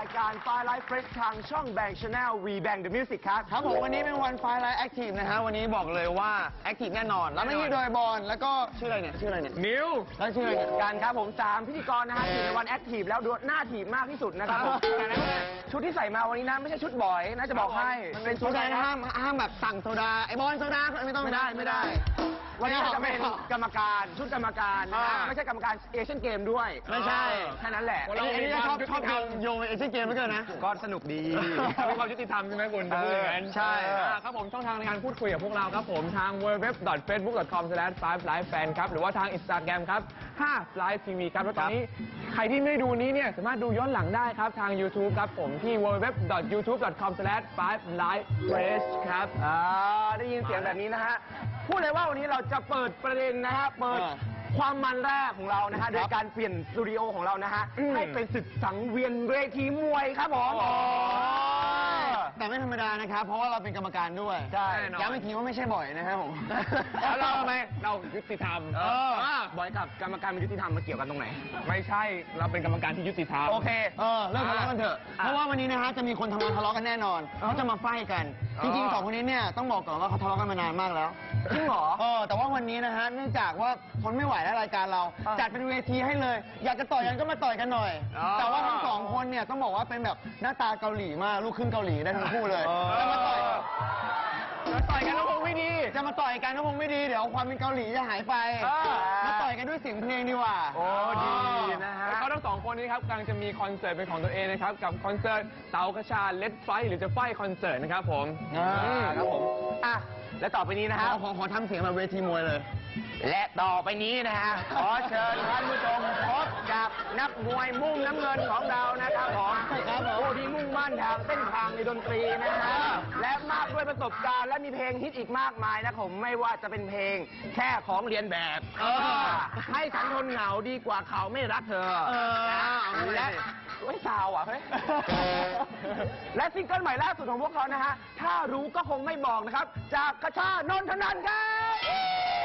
ายการ Firelight Fresh ทางช่องแบง Channel V Bang The Music ครับ ครับผมวันนี้เป็นวันไฟไลท์แอคทีฟนะฮะ วันนี้บอกเลยว่าแอคทีฟแน่นอนแล้วไม่ใช่โดยบอลแล้วก็ชื่ออะไรเนี่ย ชื่ออะไรเนี่ยนิวแล้วชื่ออะไรเนี่ยการครับผมสามพิธีกรนะฮะอยู่ในวันแอคทีฟแล้วดูหน้าทีฟมากที่สุดนะครับผมแต่นะชุดที่ใส่มาวันนี้นะ ไม่ใช่ชุดบ่อยนะจะบอกให้มันเป็นโซชุดดาอะไรนะห้ามห้ามแบบสั่งโซดาไอ้บอลโซดาไม่ต้องไม่ได้ไม่ได้ วันนี้เราจะเป็นกรรมการชุดกรรมการนะฮะอ่าไม่ใช่กรรมการเอเชียนเกมด้วยไม่ใช่ แค่นั้นแหละไอ้ไอ้นี่ชอบชอบโยงโยงเอเชียนเกมไม่เกินนะ ก็สนุกดีมีความยุติธรรมใช่ไหมคุณจะพูดอย่างนั้นใช่อ่าครับผมช่องทางในการพูดคุยกับพวกเราครับผมทาง www.facebook.com/5lifefan ครับหรือว่าทาง Instagram ครับ 5 tv ครับแล้วตอนนี้ใครที่ไม่ดูนี้เนี่ยสามารถดูย้อนหลังได้ครับ ทาง YouTube ครับผมที่ www.youtube.com/5lifefresh ครับอ่าได้ยินเสียงแบบนี้นะฮะพูดเลยว่าวันนี้เราจะเปิดประเด็นนะฮะเปิดอ่าความมันแรกของเรานะฮะโดยการเปลี่ยนสตูดิโอของเรานะฮะอืมให้เป็นศึกสังเวียนเวทีมวยครับผมอ๋อ แต่ไม่ธรรมดานะครับ เพราะว่าเราเป็นกรรมการด้วยใช่แน่นอน ย้ำอีกทีว่าไม่ใช่บ่อยนะครับผมแล้วเราทำไมเรายุติธรรมเอออ่าบอยกับกรรมการมันยุติธรรมมาเกี่ยวกันตรงไหน ไม่ใช่เราเป็นกรรมการที่ยุติธรรม โอเค เออเลิกทะเลาะกันเถอะ อะเพราะว่าวันนี้นะฮะจะมีคนทำงานทะเลาะกันแน่นอนเขาจะมาไฟกันอ๋จอริงๆสองคนนี้เนี่ยต้องบอกก่อนว่าเขาทะเลาะกันมานานมากแล้วจริงเหรอเออแต่ว่าวันนี้นะฮะเนื่องจากว่าทนไม่ไหวแล้วรายการเรา อะจัดเป็นเวทีให้เลย อยากจะต่อยกันก็มาต่อยกันหน่อย อ๋อ แต่ว่าทั้งสองคนเนี่ยต้องบอกว่าเป็นแบบหน้าตาเกาหลีมากลูกครึ่งเกาหลีได้ทั้งคู่เลยเออจะมาต่อยจะต่อยกันแล้วคงไม่ดี จะมาต่อยกันก็คงไม่ดี เดี๋ยวความเป็นเกาหลีจะหายไปเออมาต่อยกันด้วยเสียงเพลงดีกว่า โอ้ดีนะฮะแล้วเขาทั้งสองคนนี้ครับกำลังจะมีคอนเสิร์ตเป็นของตัวเองนะครับ กับคอนเสิร์ตเต๋ากระชาเลดไฟหรือจะไฟคอนเสิร์ตนะครับผม อ่าอืมครับผม อะ และต่อไปนี้นะขฮะอขอขอทำเสียงแบบเวทีมวยเลย และต่อไปนี้นะฮะ ขอเชิญท่านผู้ชมพบกับนักมวยมุ่งน้ำเงินของเรานะครับผมครับผมผู้ที่มุ่งมั่นทางเส้นทางในดนตรีนะฮะ และมากด้วยประสบการณ์และมีเพลงฮิตอีกมากมายนะผมไม่ว่าจะเป็นเพลงแค่ของเรียนแบบเออให้ฉันทนเหงาดีกว่าเขาไม่รักเธอเออเอาเลยและไม่ซาวอะเฮ้ยและซิงเกิลใหม่ล่าสุดของพวกเขานะฮะถ้ารู้ก็คงไม่บอกนะครับจากกระชานนทนันครับ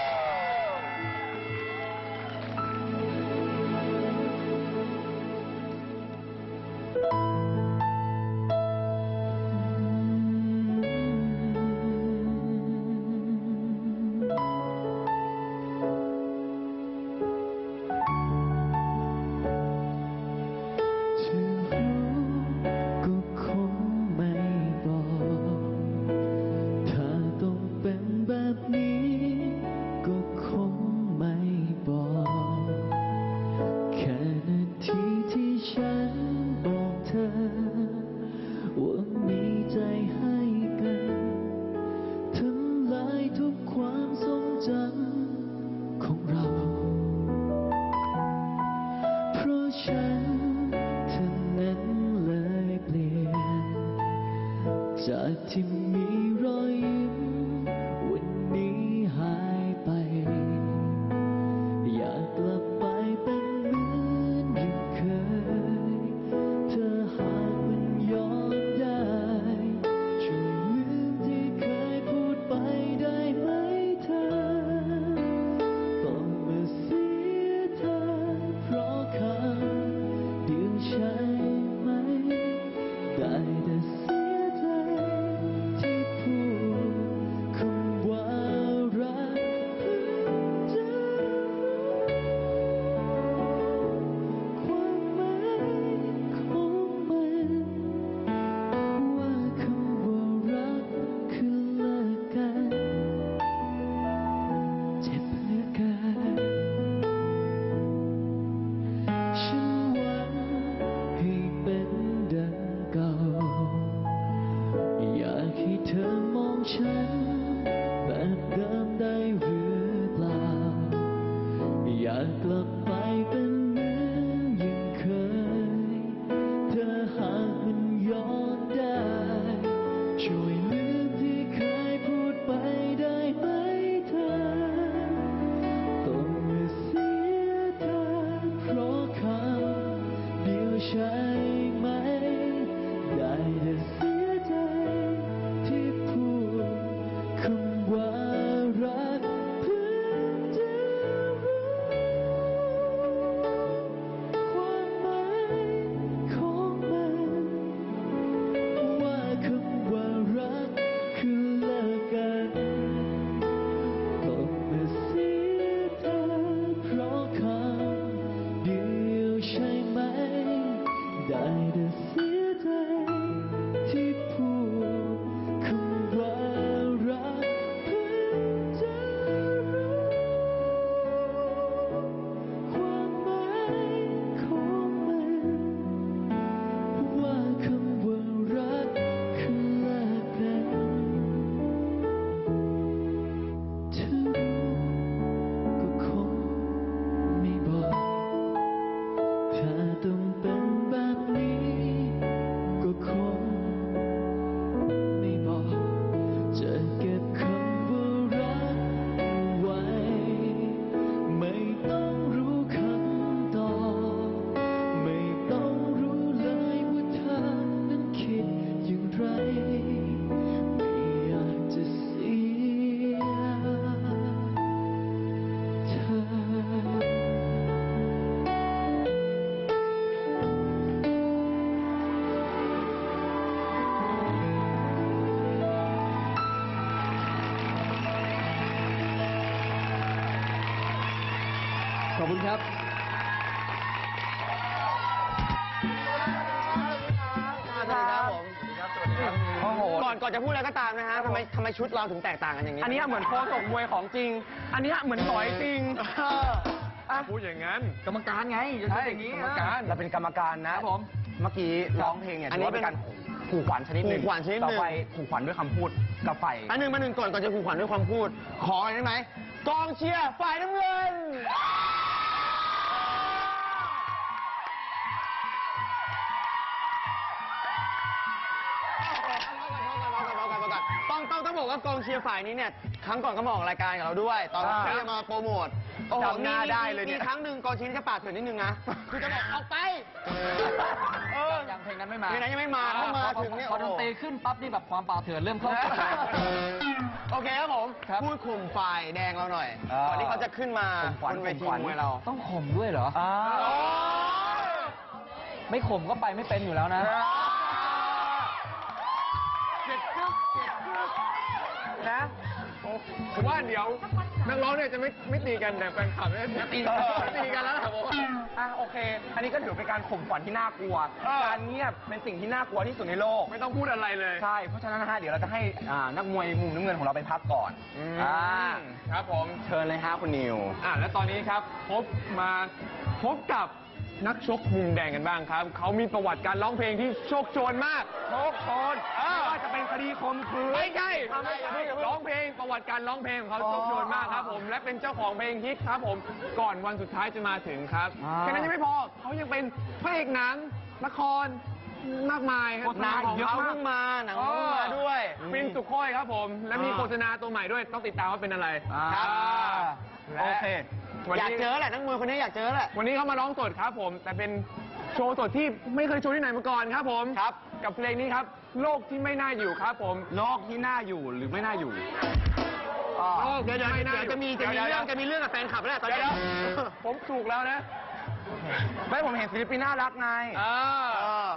อบคุณครับสวัสดีครับผมโอ้โหก่อนก่อนจะพูดอะไรก็ตามนะฮะทำไมทำไมชุดเราถึงแตกต่างกันอย่างนี้ อันเนี้ยเหมือนโคศกมวยของจริง อันเนี้ยเหมือนต่อยจริงเอออะพูดอย่างนั้น กรรมการไงใช่กรรมการเราเป็นกรรมการนะครับผมเมื่อกี้ร้องเพลงเนี่ยอันถืนี้อว่าเป็นการขู่ขวัญชนิดหนึ่งขู่ขวัญชนิดหนึ่งต่อไปขู่ขวัญด้วยคำพูดกับไฟอันหนึ่งมาหนึ่งก่อนก่อนจะขู่ขวัญด้วยความพูด ขออะไรได้ไหมกองเชียร์ฝ่ายน้ำเงิน ต้องต้องต้องบอกว่ากองเชียร์ฝ่ายนี้เนี่ยครั้งก่อนก็มาออกรายการกับเราด้วย ตอนที่จะมาโปรโมทโอ้โหจำหน้าได้เลยเนี่ยมีครั้งหนึ่งกองเชียร์นี่จะปาดเถื่อนนิดนึงนะคือจะบอกออกไปเออยังเพลงนั้นไม่มาเพลงนั้นยังไม่มาเข้ามาถึงเนี่ยพอดนตรีขึ้นปั๊บนี่แบบความป่าเถื่อนเริ่มเข้าโอเคครับผมพูดข่มฝ่ายแดงเราหน่อยก่อนที่เขาจะขึ้นมาข่มขวัญบนเวทีมวัญมวยเรา ต้องข่มด้วยเหรอไม่ข่มก็ไปไม่เป็นอยู่แล้วนะ ผมว่าเดี๋ยวนักร้องเนี่ยจะไม่ไม่ตีกันแต่แฟนคลับเนี่ยจะตีกันจะตีกันแล้วล่ะผมว่าอะโอเค อันนี้ก็ถือเป็นการข่มขวัญที่น่ากลัวเออการเงียบเป็นสิ่งที่น่ากลัวที่สุดในโลก ไม่ต้องพูดอะไรเลย ใช่ เพราะฉะนั้นนะฮะเดี๋ยวเราจะให้อ่านักมวยมุมน้ำเงินของเราไปพักก่อนอ่าครับผม เชิญเลยฮะคุณนิว อะและตอนนี้ครับพบมาพบกับ นักชกมุมแดงกันบ้างครับ เขามีประวัติการร้องเพลงที่โชคโชนมากโชคโชนไม่ว่าจะเป็นคดีข่มขืนไม่ใช่ไม่ใช่ร้องเพลงประวัติการร้องเพลงของเขาโชคโชนมากครับผม และเป็นเจ้าของเพลงฮิตครับผม ก่อนวันสุดท้ายจะมาถึงครับอ่าแค่นั้นยังไม่พอเขายังเป็นพระเอกหนังละครมากมายครับโฆษณาของเยอะเขาเขาเพิ่งมาหนังเขาเพิ่งมาด้วยปินสุโค้ยครับผม และมีอ่าโฆษณาตัวใหม่ด้วยต้องติดตามว่าเป็นอะไรครับและโอเค วันอยากนี้เจอแหละนักมวยคนนี้อยากเจอแหละ วันนี้เขามาร้องสดครับผม แต่เป็นโชว์สดที่ไม่เคยโชว์ที่ไหนมาก่อนครับผมครับ กับเพลงนี้ครับ โลกที่ไม่น่าอยู่ครับผม โลกที่น่าอยู่หรือไม่น่าอยู่อ่าโลกเดี๋ยวเดี๋ยวที่ไม่เดี๋น่ายวยู่จะมีจะมีดี๋ยวเรื่องดี๋ยวจะมีเรื่องกับแฟนคลับแล้วตอนเดี๋ยวนี้เดี๋ยวผมถูกแล้วนะไม่ผมเห็นศิลปินน่ารักไงอ่า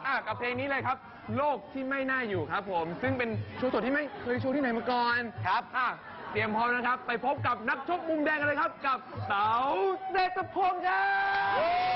อะกับเพลงนี้เลยครับ โลกที่ไม่น่าอยู่ครับผม ซึ่งเป็นโชว์สดที่ไม่เคยโชว์ที่ไหนมาก่อนครับอะเตรียมพร้อมนะครับ ไปพบกับนักชกมุมแดงกันเลยครับ กับเต๋าเศรพงศ์ครับ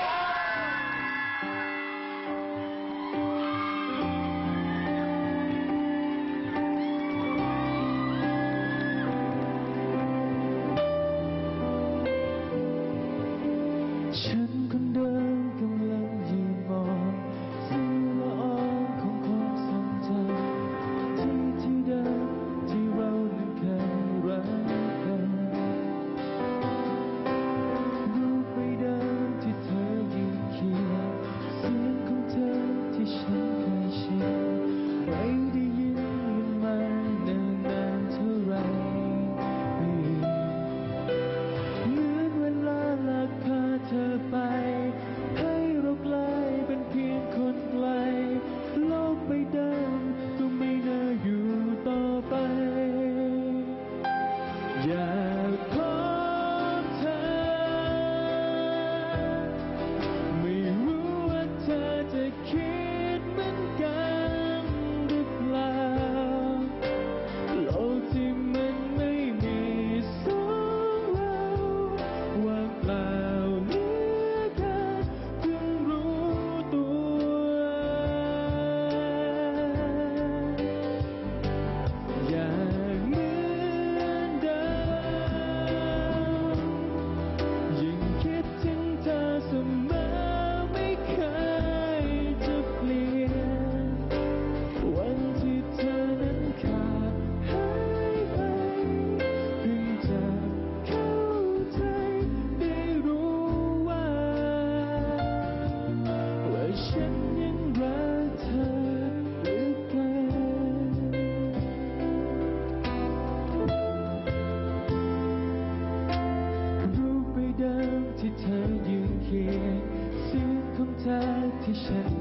อที่ฉัน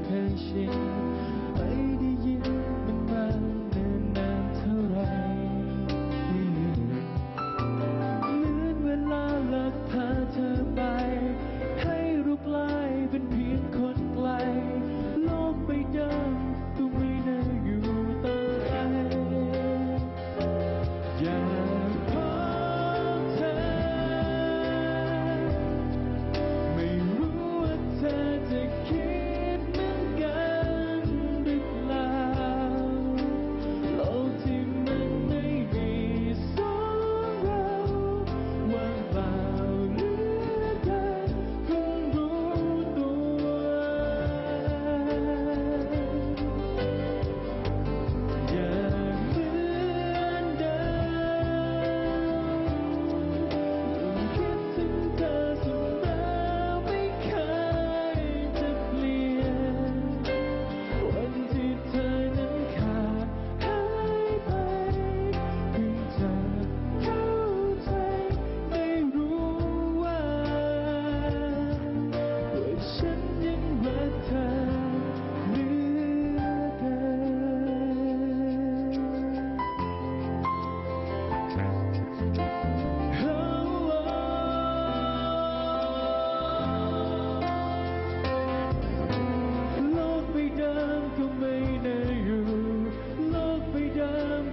เ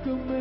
to me.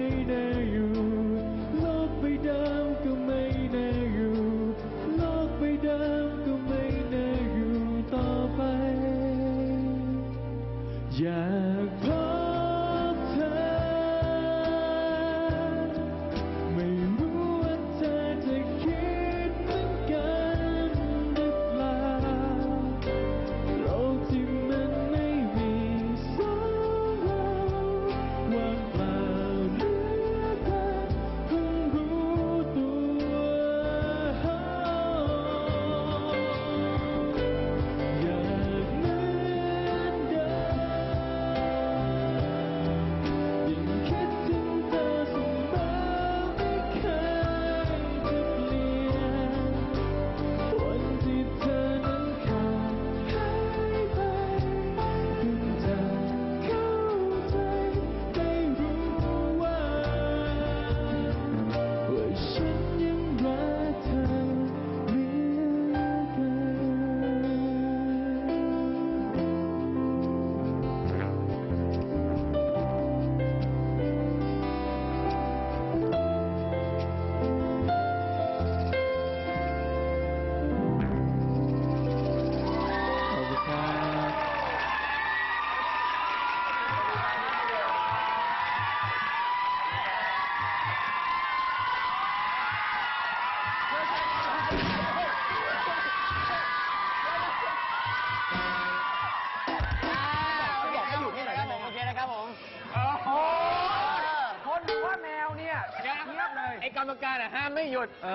กรรมการอะห้ามไม่หยุดเอ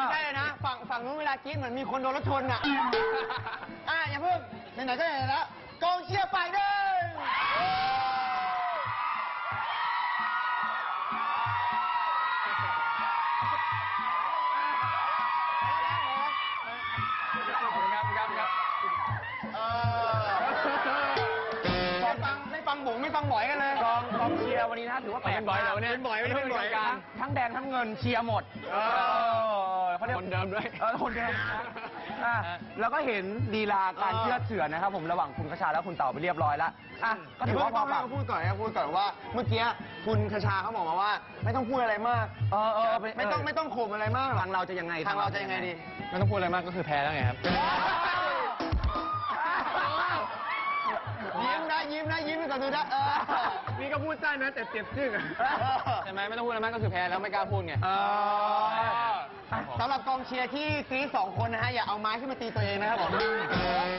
อได้เลยนะ ฝั่งฝั่งนู้นเวลากรีดเหมือนมีคนโดนรถชนอะ อะอย่าเพิ่งไหนๆก็ไหนๆแล้วกองเชียร์ฝ่ายหนึ่งครับครับครับเออไม่ฟังไม่ฟังบุ๋งไม่ฟังหมอยกันเลย กองกองเชียร์วันนี้นะถือว่าแปลกเป็นบ่อยแล้วเนี่ยเป็นบ่อยไม่ได้เป็น เงินเชียร์หมดเออเขาเรียกคนเดิมด้วยเออคนเดิมอะแล้วก็เห็นลีลาการเออเชื่อดเฉือนนะครับ ผมระหว่างคุณคชาและคุณเต่าไปเรียบร้อยแล้วอะก็ถือว่าพอให้ปากเขาพูดก่อนให้เขาพูดก่อนว่า เมื่อกี้คุณคชาเขาบอกมาว่า ไม่ต้องพูดอะไรมากเออเออไม่ต้องไม่ต้องข่มอะไรมากหรอกทางเราจะยังไงทางเราจะยังไงดีไม่ต้องพูดอะไรมากก็คือแพ้แล้วไงครับ ยิ้มนะยิ้มนะยิ้มไปก่อนดูนะเออนี่ก็พูดได้นะแต่เจ็บจึ้งใช่ไหมไม่ต้องพูดอะไรมากก็คือแพ้แล้วไม่กล้าพูดไงเออ สำหรับกองเชียร์ที่กรี๊ดสองคนนะฮะ อย่าเอาไม้ขึ้นมาตีตัวเองนะครับผม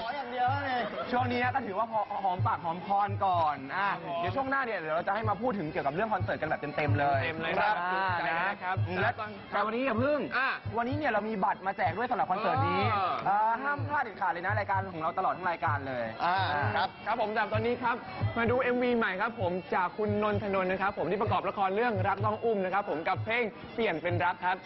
ขออย่างเดียวเลยช่วงนี้นะก็ถือว่าพอหอมปากหอมคอนก่อนอะครับผมเดี๋ยวช่วงหน้าเนี่ยเดี๋ยวเราจะให้มาพูดถึงเกี่ยวกับเรื่องคอนเสิร์ตกันแบบเต็มๆเลยเต็มเลยครับอ่าจุใจนะนะครับและแล้วตอนแต่วันนี้อย่าเพิ่งอะวันนี้เนี่ยเรามีบัตรมาแจกด้วยสำหรับคอนเสิร์ตนี้เออเอ่อห้ามพลาดเด็ดขาดเลยนะรายการของเราตลอดทั้งรายการเลยอ่าครับครับผมจากตอนนี้ครับมาดู MV ใหม่ครับผมจากคุณนนทนนท์นะครับผมที่ประกอบละครเรื่องรักต้องอุ้มนะครับผมกับเพลงเปลี่ยนเป็นรักครับ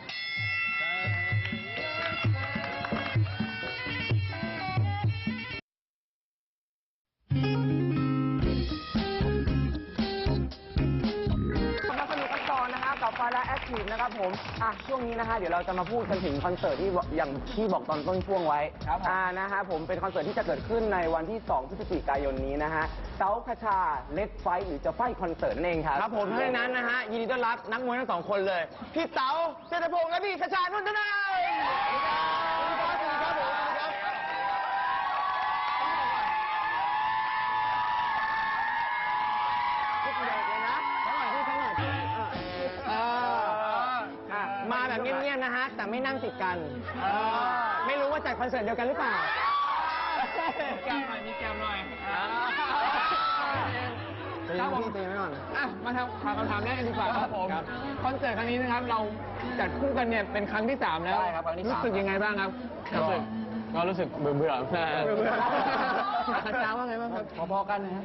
ผมอะช่วงนี้นะฮะเดี๋ยวเราจะมาพูดกันถึงคอนเสิร์ตที่บอกอย่างที่บอกตอนต้นช่วงไว้ครับผมอ่านะฮะผมเป็นคอนเสิร์ตที่จะเกิดขึ้นในวันที่ 2 พฤศจิกายนนี้นะฮะเต้าคชาเล็กไฟท์หรือจะไฟท์คอนเสิร์ตนั่นเองครับครับผมเพราะฉะนั้นนะฮะยินดีต้อนรับนักมวยทั้งสองคนเลย พี่เต๋าเศรษฐพงศ์และพี่คชานุ่นทนาย เงียบๆนะฮะ แต่ไม่นั่งติดกัน ไม่รู้ว่าจัดคอนเสิร์ตเดียวกันหรือเปล่า แก้มหน่อยมีแก้มหน่อยตีนะพี่ตีไว้ก่อนอะมาทำถามคำถามแรกกันดีกว่าครับผมคอนเสิร์ตครั้งนี้นะครับ เราจัดคู่กันเนี่ยเป็นครั้งที่สามแล้วใช่ครับครั้งที่สาม รู้สึกยังไงบ้างครับรู้สึกก็รู้สึกเบื่อเบื่อเบื่อคชาว่าไงบ้างครับ พอๆกันนะฮะ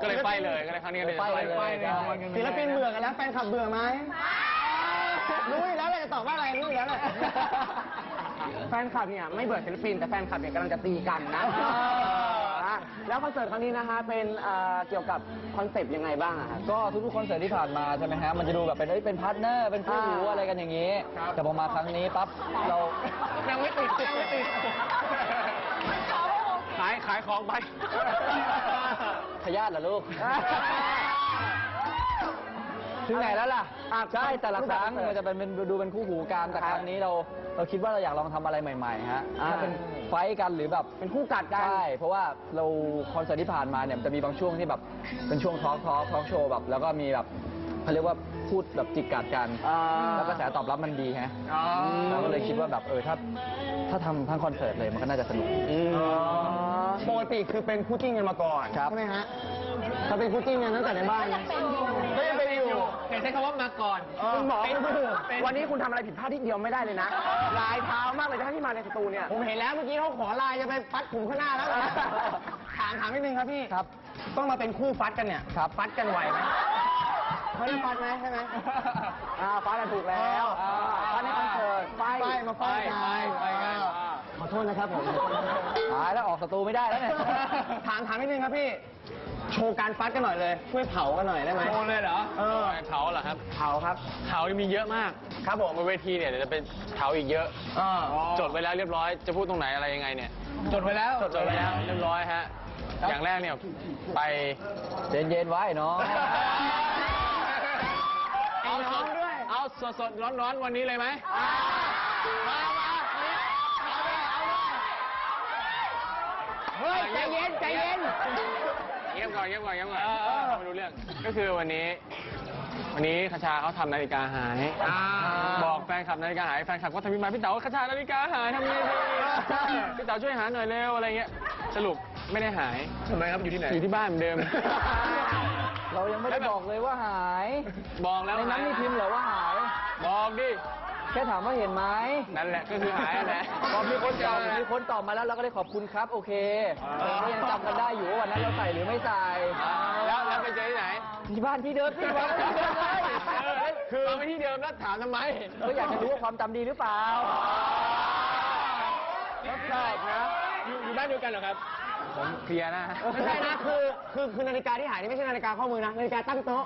ก็เลยไปเลยก็เลยครั้งนี้ก็เลยไปเลย ไปเลย ศิลปินเบื่อกันแล้วแฟนคลับเบื่อไหม รู้อยู่แล้วเลยจะตอบว่าอะไรรู้อยู่แล้วแหละแฟนคลับเนี่ยไม่เบื่อศิลปินแต่แฟนคลับเนี่ยกำลังจะตีกันนะอ่าอะแล้วคอนเสิร์ตครั้งนี้นะฮะเป็นเอ่อเกี่ยวกับคอนเซปต์ยังไงบ้างอะฮะก็ทุกๆคอนเสิร์ตที่ผ่านมาใช่ไหมฮะมันจะดูแบบเป็นเอ้ยเป็นพาร์ทเนอร์เป็นคู่หูอ่าอะไรกันอย่างนี้ครับแต่พอมาครั้งนี้ปั๊บเรา ยังไม่ติดยังไม่ติดขายขายของไป พยาธิเหรอลูก ถึงไหนแล้วล่ะอะใช่แต่ละครั้งรูปแบบมันจะเป็นเป็นดูเป็นคู่หูกันแต่ครั้งนี้เราเราคิดว่าเราอยากลองทำอะไรใหม่ๆฮะอ่าถ้าเป็นไฟท์กันหรือแบบเป็นคู่กัดกัน ใช่เพราะว่าเราคอนเสิร์ตที่ผ่านมาเนี่ยมันจะมีบางช่วงที่แบบเป็นช่วงทอล์กทอล์กทอล์กโชว์แบบแล้วก็มีแบบเขาเรียกว่าพูดแบบจิกกัดกันอ่า แล้วกระแสตอบรับมันดีฮะเราก็เลยคิดว่าแบบเออถ้าถ้าทำทั้งคอนเสิร์ตเลยมันก็น่าจะสนุกปกติคือเป็นคู่จิ้นกันมาก่อนครับ ใช่ไหมฮะเราเป็นคู่จิ้นกันตั้งแต่ในบ้านนะก็ยังเป็น อยู่เห็นใช้คำว่ามาก่อนคุณหมอเป็นคุณเป็นวันนี้คุณทำอะไรผิดพลาดทีเดียวไม่ได้เลยนะ ลายเท้ามากเลยนะที่มาในสตูเนี่ย ผมเห็นแล้วเมื่อกี้เขาขอไลน์จะไปฟัดกลุ่มข้างหน้าแล้วนะถามถามนิดนึงครับพี่ครับ ต้องมาเป็นคู่ฟัดกันเนี่ยครับฟัดกันไหวไหมเขาเรียกฟัดไหมใช่ไหมอ่าฟ้ากันถูกแล้วอ่าฟ้าในคอนเสิร์ตไฟไฟมาไฟกันไฟไฟกันขอโทษนะครับผมหายแล้วออกสตูไม่ได้แล้วเนี่ยถามถามนิดนึงครับพี่ โชว์การฟัดกันหน่อยเลย ช่วยเผากันหน่อยได้ไหม โชว์เลยเหรอเออ เผาเหรอครับเผาครับ เผามีเยอะมากครับผมบนเวทีเนี่ยเดี๋ยวจะเป็นเผาอีกเยอะ เออ จดไว้แล้วเรียบร้อย จะพูดตรงไหนอะไรยังไงเนี่ย จดไว้แล้ว จดไว้แล้วเรียบร้อยฮะอย่างแรกเนี่ยไป เย็นๆไว้เนาะเอาสดด้วย เอาสดสดร้อนร้อนๆ วันนี้เลยไหมมามาเฮ้ยใจเย็นใจเย็น เงียบก่อนเงียบก่อนเงียบก่อนมาดูเรื่อง ก็คือวันนี้ วันนี้คชาเขาทำนาฬิกาหาย บอกแฟนคลับนาฬิกาหาย แฟนคลับก็ทำพิมพ์มาพี่เต๋าคชานาฬิกาหายทำไงดีพี่เต๋าช่วยหาหน่อยเร็วอะไรเงี้ย สรุปไม่ได้หายทำไมครับอยู่ที่ไหน อยู่ที่บ้านเหมือนเดิม เรายังไม่ได้บอกเลยว่าหาย บอกแล้วในนั้นมีพิมพ์เหรอว่าหายหบอกดิ แค่ถามว่าเห็นไหมนั่นแหละก็คือหายนั่นแหละพอมีคนตอบมีคนตอบมาแล้วเราก็ได้ขอบคุณครับ โอเคเออก็ยังจำกันได้อยู่ว่าวันนั้นเราใส่หรือไม่ใส่แล้วแล้วไปเจอที่ไหนที่บ้านที่เดิมที่บ้านที่เดิมเลยคือเราไปที่เดิมแล้วถามทำไมก็อยากจะรู้ว่าความจำดีหรือเปล่าแล้วชอบนะอยู่อยู่บ้านเดียวกันเหรอครับผมเคลียร์นะไม่ใช่นะคือคือคือนาฬิกาที่หายนี่ไม่ใช่นาฬิกาข้อมือนะนาฬิกาตั้งโต๊ะ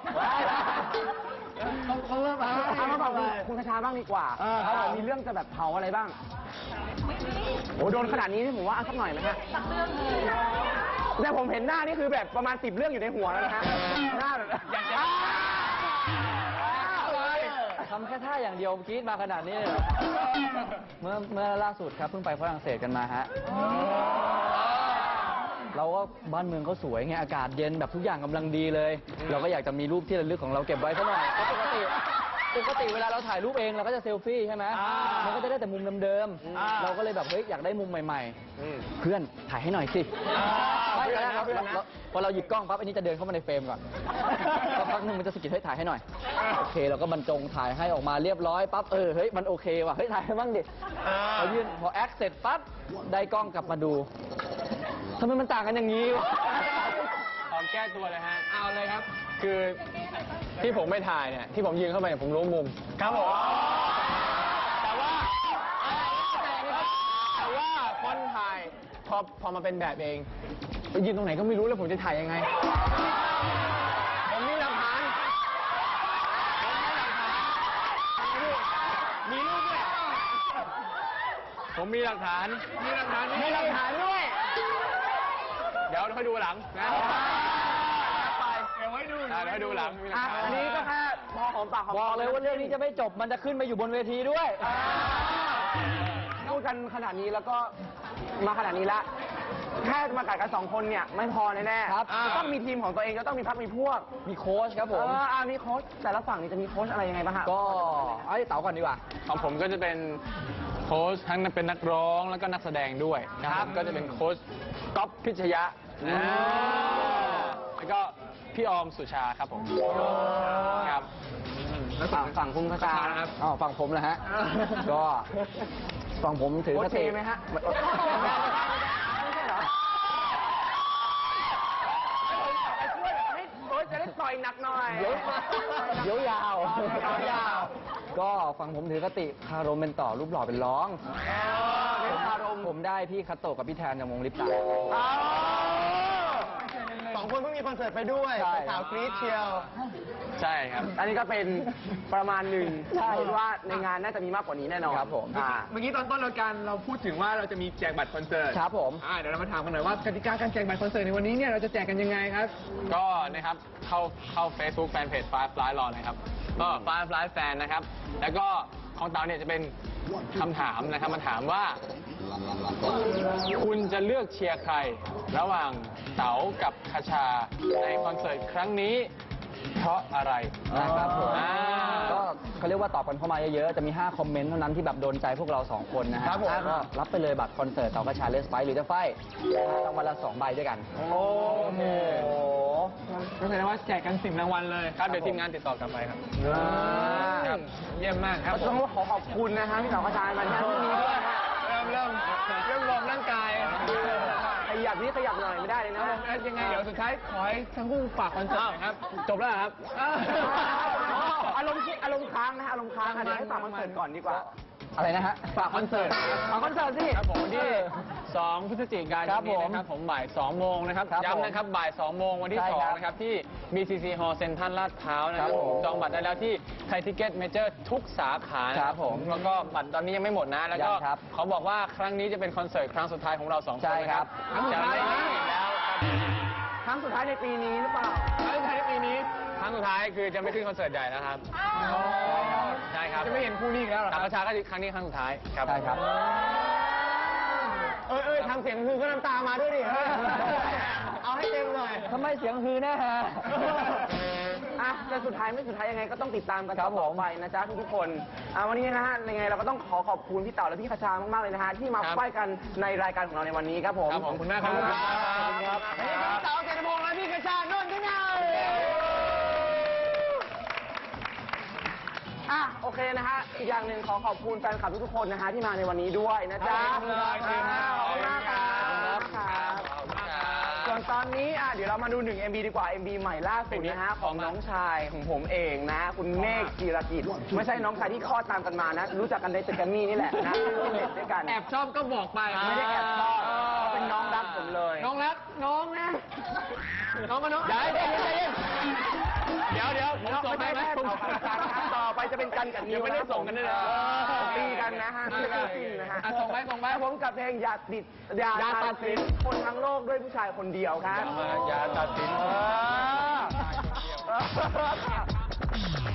เขาเขาเริ่มมาเอามาบอกคุณคุณคชาบ้างดีกว่าเออครับผม มีเรื่องจะแบบเผาอะไรบ้างโอ้โดนขนาดนี้นี่ผมว่าเอาสักหน่อยไหมฮะสักเรื่องแต่ผมเห็นหน้านี่คือแบบประมาณสิบเรื่องอยู่ในหัวแล้วนะฮะหน้าแบบอยากจะทำแค่ท่าอย่างเดียวกรีดมาขนาดนี้เลยเหรอเมื่อเมื่อล่าสุดครับเพิ่งไปฝรั่งเศสกันมาฮะ เราก็บ้านเมืองเขาสวยไงอากาศเย็นแบบทุกอย่างกำลังดีเลย เราก็อยากจะมีรูปที่ระลึกของเราเก็บไว้ซะหน่อยเพราะปกติปกติเวลาเราถ่ายรูปเองเราก็จะเซลฟี่ใช่ไหมมันก็จะได้แต่มุมเดิมๆเราก็เลยแบบเฮ้ยอยากได้มุมใหม่ๆ เพื่อนถ่ายให้หน่อยสิไม่ตอนแรกเราเราพอเราหยิบกล้องปั๊บอันนี้จะเดินเข้ามาในเฟรมก่อนสักพักหนึ่งมันจะสะกิดให้ถ่ายให้หน่อย โอเคเราก็บรรจงถ่ายให้ออกมาเรียบร้อยปั๊บเออเฮ้ยมันโอเคว่ะเฮ้ยถ่ายให้บ้างดิพอยื่นพอแอคเสร็จปั๊บได้กล้องกลับมาดู ทำไมมันต่างกันอย่างนี้วะ ขอแก้ตัวเลยฮะ เอาเลยครับ คือที่ผมไม่ถ่ายเนี่ย ที่ผมยืนเข้าไปเนี่ยผมรู้มุม ครับผม แต่ว่าแต่ว่าคนถ่ายพอพอมาเป็นแบบเองไปยืนตรงไหนก็ไม่รู้แล้วผมจะถ่ายยังไง ผมมีหลักฐานมีรูปด้วยผมมีหลักฐาน มีหลักฐานมีหลักฐานด้วย เดี๋ยวค่อยดูหลังนะไปเดี๋ยวไว้ดูเดี๋ยวให้ดูหลังมีหลักอะฐานอันนี้ก็แค่พอหอมปากหอมคบอกเลยว่าเรื่องนี้จะไม่จบ มันจะขึ้นไปอยู่บนเวทีด้วยพูดกันขนาดนี้แล้วก็มาขนาดนี้ละแค่มากัดกันสองคนเนี่ยไม่พอแน่ๆครับ จะต้องมีทีมของตัวเองจะต้องมีพักมีพวกมีโค้ชครับผเอม ออ่ามีโค้ชแต่ละฝั่งนี่จะมีโค้ชอะไรยังไงบ้างฮะ ก็เอาไอ้เต๋าก่อนดีกว่า ของผมก็จะเป็นโค้ชทั้งเป็นนักร้องแล้วก็นักแสดงด้วยนะครับก็จะเป็นโค้ช ก๊อฟพิชยะอ่าแล้วก็พี่ออมสุชาครับผมครับ แล้วฝั่งฝั่งคุณกระชาครับอ๋อฝั่งผมนะฮะ ก็ฝั่งผมถือโอคเคติไหมฮะไม่ไม่ใช่เหรอให้โค้ชจะได้ต่อยหนักหน่อย เดี๋ยวเดี๋ยวยาวเดี๋ยวยาว ก็ฝั่งผมถือคติคารมเป็นต่อรูปหล่อเป็นร้อง เป็นคารมผมได้พี่คัตโตะกับพี่แทนจากวงลิปตาสองคนเพิ่งมีคอนเสิร์ตไปด้วยใช่ สาวกรี๊ดเชียว ใช่ครับ อันนี้ก็เป็นประมาณหนึ่งใช่ คิดว่าในงานน่าจะมีมากกว่านี้แน่นอนครับผมอ่า เมื่อกี้ตอนต้นรายการเราพูดถึงว่าเราจะมีแจกบัตรคอนเสิร์ตครับผม อ่าเดี๋ยวเรามาถามกันหน่อยว่ากติกาการแจกบัตรคอนเสิร์ตในวันนี้เนี่ยเราจะแจกกันยังไงครับ ก็นะครับ เข้าเข้า Facebook แฟนเพจ Five Fly รอนะครับ ก็ Five Fly Fan นะครับ แล้วก็ ของเต๋าเนี่ยจะเป็นคำถามนะครับมันถามว่า คุณจะเลือกเชียร์ใคร ระหว่างเต๋ากับคาชาในคอนเสิร์ตครั้งนี้ เพราะอะไรนะครับผมอ่า ก็เขาเรียกว่าตอบกันเข้ามาเยอะๆ จะมี 5 คอมเมนต์เท่านั้นที่แบบโดนใจพวกเรา 2 คนนะฮะครับผมก็รับไปเลยบัตรคอนเสิร์ตต่อกระชาเลสไปหรือจะไฟรางวัลละ 2 ใบด้วยกัน โอ้โหก็แสดงว่าแจกกันสิบรางวัลเลย ครับเดี๋ยวทีมงานติดต่อกลับไปครับครับเยี่ยมมากครับต้องขอขอบคุณนะฮะพี่สาวกระชายมาที่นี้ด้วยฮะ เริ่มเริ่มเริ่มวอร์มร่างกายข ยับนี่ขยับหน่อยไม่ได้เลยนะแล้วยังไงเดี๋ยวสุดท้ายขอให้ทั้งคู่ฝากคอนเสิร์ตหน่อยครับ จบแล้วเหรอครับ อารมณ์อารมณ์ค้างนะฮะอารมณ์ค้างค่ะเดี๋ยวให้ฝากคอนเสิร์ตก่อนดีกว่า อะไรนะฮะฝากคอนเสิร์ตฝากคอนเสิร์ตสิครับผมวันที่ 2 พฤศจิกายนครับนี้ผมนะครับผมบ่าย 2 โมงนะครับครับผมย้ำนะครับบ่าย 2 โมงวันที่ ใช่ครับ2 นะครับ ที่ BCC Hall เซ็นทรัลลาดพร้าวนะครับครับผมจองบัตรได้แล้วที่ไทยทิเก็ตเมเจอร์ทุกสาขานะครับผมแล้วก็บัตรตอนนี้ยังไม่หมดนะ แล้วก็ยังครับเขาบอกว่าครั้งนี้จะเป็นคอนเสิร์ตครั้งสุดท้ายของเราสองคนใช่นะคครัรับบจะไม่มีอีกแล้วครับครั้งสุดท้ายในปีนี้หรือเปล่า ครั้งสุดท้ายในปีนี้ครั้งสุดท้ายคือจะไม่ขึ้นคอนเสิร์ตใหญ่แล้วครับ ใช่ครับ จะไม่เห็นคู่นี้แล้วหรอครับประชาก็ครั้งนี้ครั้งสุดท้ายครับใช่ครับ เอ้ยเอ้ยทำเสียงคือก็น้ำตามาด้วยดิเฮ้ยเอาให้เต็มหน่อย ทำไมเสียงฮือแน่ฮะ อะแต่สุดท้ายไม่สุดท้ายยังไงก็ต้องติดตามกันครับผม ต่อไปนะจ๊ะทุกๆคนอะวันนี้นะฮะยังไงเราก็ต้องขอขอบคุณพี่เต่าและพี่คชามากๆเลยนะฮะที่มาครับ ไฟกันในรายการของเราในวันนี้ครับผม ครับผมขอบคุณมากครับ ขอบคุณครับ นี่คือเต๋าเจตพงษ์และพี่กระชานนท์ที่ไหน อะโอเคนะฮะอีกอย่างหนึ่งขอขอบคุณแฟนคลับทุกๆคนนะฮะที่มาในวันนี้ด้วยนะจ๊ะขอบคุณครับอ่าขอบคุณมากครับ ส่วนตอนนี้อะเดี๋ยวเรามาดูหนึ่ง MV ดีกว่า MV ใหม่ล่าสุดนะฮะของน้องชายของผมเองนะคุณเมฆจีรกิจไม่ใช่น้องชายที่คลอดตามกันมานะ รู้จักกันในตึกแกรมมี่นี่แหละนะที่เน็ตด้วยกันแอบชอบก็บอกไปไม่ได้แอบชอบเขาเป็นน้องรักผมเลย น้องรักน้องนะ น้องมาน้องเดี๋ยวเดี๋ยวเดี๋ยวเดี๋ยวเดี๋ยวผมน้องส่งไม่ไปใช่ไหมแค่ต่อกันนะต่อไป จะเป็นกันกับนิวยังไม่ได้ส่งกันเลยนะตีกันนะฮะไม่ได้จริงนะฮะอะส่งไปส่งไปผมกับเพลงอย่าติดอย่าอย่าตัตัดดสิสินนคนทั้งโลกด้วยผู้ชายคนเดียวครับอย่าตัดสินเออ